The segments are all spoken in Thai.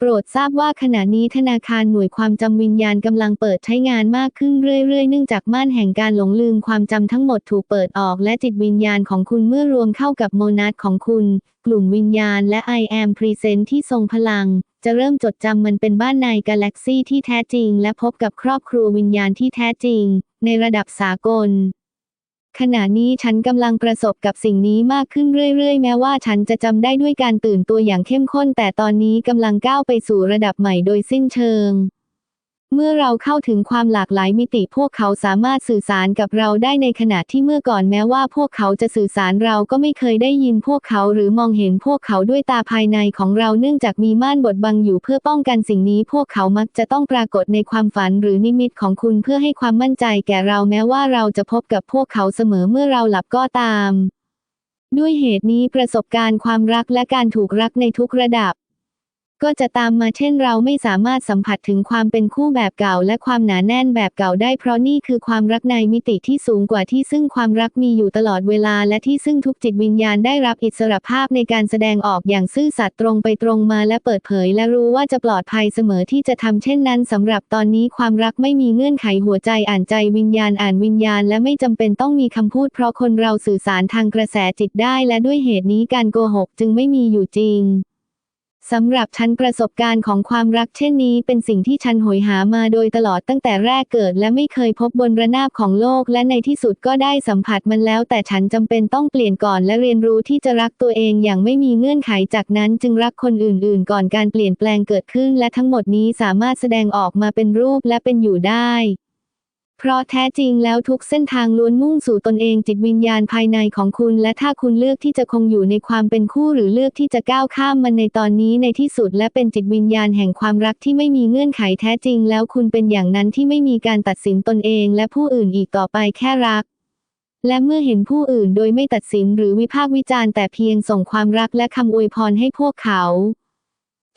โปรดทราบว่าขณะนี้ธนาคารหน่วยความจำวิญญาณกำลังเปิดใช้งานมากขึ้นเรื่อยๆ เนื่องจากม่านแห่งการหลงลืมความจำทั้งหมดถูกเปิดออกและจิตวิญญาณของคุณเมื่อรวมเข้ากับโมนัสของคุณ กลุ่มวิญญาณและ I am Present ที่ทรงพลัง จะเริ่มจดจำมันเป็นบ้านในกาแล็กซีที่แท้จริง และพบกับครอบครัววิญญาณที่แท้จริง ในระดับสากล ขณะนี้ฉันกำลังประสบกับสิ่งนี้มากขึ้นเรื่อยๆ แม้ว่าฉันจะจำได้ด้วยการตื่นตัวอย่างเข้มข้น แต่ตอนนี้กำลังก้าวไปสู่ระดับใหม่โดยสิ้นเชิง เมื่อเราเข้าถึงความหลากหลายมิติพวกเขาสามารถสื่อสารกับเราได้ในขณะที่เมื่อก่อนแม้ว่าพวกเขาจะสื่อสารเราก็ไม่เคยได้ยินพวกเขาหรือมองเห็นพวกเขาด้วยตาภายในของเราเนื่องจากมีม่านบดบังอยู่เพื่อป้องกันสิ่งนี้ พวกเขามักจะต้องปรากฏในความฝันหรือนิมิตของคุณเพื่อให้ความมั่นใจแก่เราแม้ว่าเราจะพบกับพวกเขาเสมอเมื่อเราหลับก็ตาม ด้วยเหตุนี้ประสบการณ์ความรักและการถูกรักในทุกระดับ ก็จะตามมาเช่นเราไม่สามารถสัมผัสถึงความเป็นคู่แบบเก่าและความหนาแน่นแบบเก่าได้เพราะนี่คือความรักในมิติที่สูงกว่าที่ซึ่งความรักมีอยู่ตลอดเวลาและที่ซึ่งทุกจิตวิญญาณได้รับอิสรภาพในการแสดงออกอย่างซื่อสัตย์ตรงไปตรงมาและเปิดเผย และรู้ว่าจะปลอดภัยเสมอที่จะทำเช่นนั้นสำหรับตอนนี้ความรักไม่มีเงื่อนไขหัวใจอ่านใจวิญญาณอ่านวิญญาณ และไม่จำเป็นต้องมีคำพูด เพราะคนเราสื่อสารทางกระแสจิตได้ และด้วยเหตุนี้การโกหกจึงไม่มีอยู่จริง สำหรับฉันประสบการณ์ของความรักเช่นนี้เป็นสิ่งที่ฉันโหยหามาโดยตลอดตั้งแต่แรกเกิดและไม่เคยพบบนระนาบของโลกและในที่สุดก็ได้สัมผัสมันแล้ว แต่ฉันจำเป็นต้องเปลี่ยนก่อนและเรียนรู้ที่จะรักตัวเองอย่างไม่มีเงื่อนไขจากนั้นจึงรักคนอื่น ๆ ก่อนการเปลี่ยนแปลงเกิดขึ้น และทั้งหมดนี้สามารถแสดงออกมาเป็นรูปและเป็นอยู่ได้ เพราะแท้จริงแล้วทุกเส้นทางล้วนมุ่งสู่ตนเองจิตวิญญาณภายในของคุณ และถ้าคุณเลือกที่จะคงอยู่ในความเป็นคู่หรือเลือกที่จะก้าวข้ามมันในตอนนี้ในที่สุด และเป็นจิตวิญญาณแห่งความรักที่ไม่มีเงื่อนไขแท้จริง แล้วคุณเป็นอย่างนั้นที่ไม่มีการตัดสินตนเอง และผู้อื่นอีกต่อไปแค่รัก และเมื่อเห็นผู้อื่นโดยไม่ตัดสินหรือวิพากษ์วิจารณ์แต่เพียงส่งความรักและคำอวยพรให้พวกเขา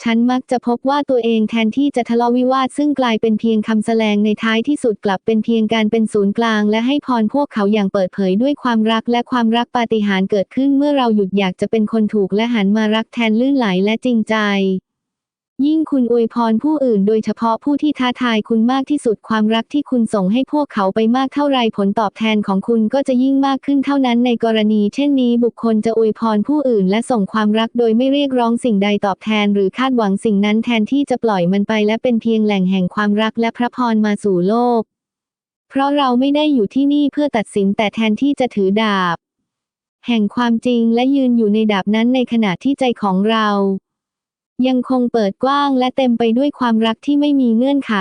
ฉันมักจะพบว่าตัวเองแทนที่จะทะเลาะวิวาทซึ่งกลายเป็นเพียงคำแสลงในท้ายที่สุดกลับเป็นเพียงการเป็นศูนย์กลาง และให้พรพวกเขาอย่างเปิดเผยด้วยความรักและความรักปาฏิหาริย์เกิดขึ้นเมื่อเราหยุดอยากจะเป็นคนถูกและหันมารักแทนลื่นไหลและจริงใจ ยิ่งคุณอวยพรผู้อื่นโดยเฉพาะผู้ที่ท้าทายคุณมากที่สุดความรักที่คุณส่งให้พวกเขาไปมากเท่าไรผลตอบแทนของคุณก็จะยิ่งมากขึ้นเท่านั้นในกรณีเช่นนี้บุคคลจะอวยพรผู้อื่นและส่งความรักโดยไม่เรียกร้องสิ่งใดตอบแทนหรือคาดหวังสิ่งนั้นแทนที่จะปล่อยมันไปและเป็นเพียงแหล่งแห่งความรักและพระพรมาสู่โลก เพราะเราไม่ได้อยู่ที่นี่เพื่อตัดสินแต่แทนที่จะถือดาบ แห่งความจริงและยืนอยู่ในดาบนั้นในขณะที่ใจของเรา ยังคงเปิดกว้างและเต็มไปด้วยความรักที่ไม่มีเงื่อนไข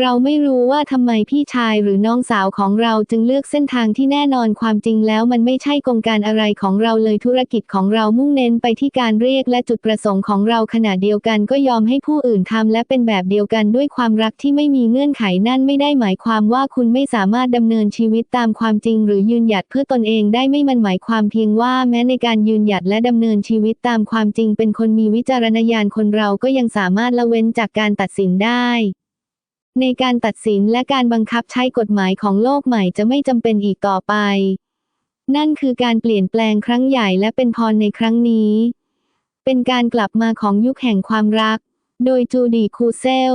เราไม่รู้ว่าทำไมพี่ชายหรือน้องสาวของเราจึงเลือกเส้นทางที่แน่นอนความจริงแล้วมันไม่ใช่กงการอะไรของเราเลยธุรกิจของเรามุ่งเน้นไปที่การเรียกและจุดประสงค์ของเราขณะเดียวกันก็ยอมให้ผู้อื่นทำและเป็นแบบเดียวกันด้วยความรักที่ไม่มีเงื่อนไขนั่นไม่ได้หมายความว่าคุณไม่สามารถดำเนินชีวิตตามความจริง หรือยืนหยัดเพื่อตนเองได้ไม่มันหมายความเพียงว่าแม้ในการยืนหยัดและดำเนินชีวิตตามความจริง เป็นคนมีวิจารณญาณคนเราก็ยังสามารถละเว้นจากการตัดสินได้ ในการตัดสินและการบังคับใช้กฎหมายของโลกใหม่จะไม่จำเป็นอีกต่อไป นั่นคือการเปลี่ยนแปลงครั้งใหญ่และเป็นพรในครั้งนี้ เป็นการกลับมาของยุคแห่งความรัก โดยจูดีคูเซล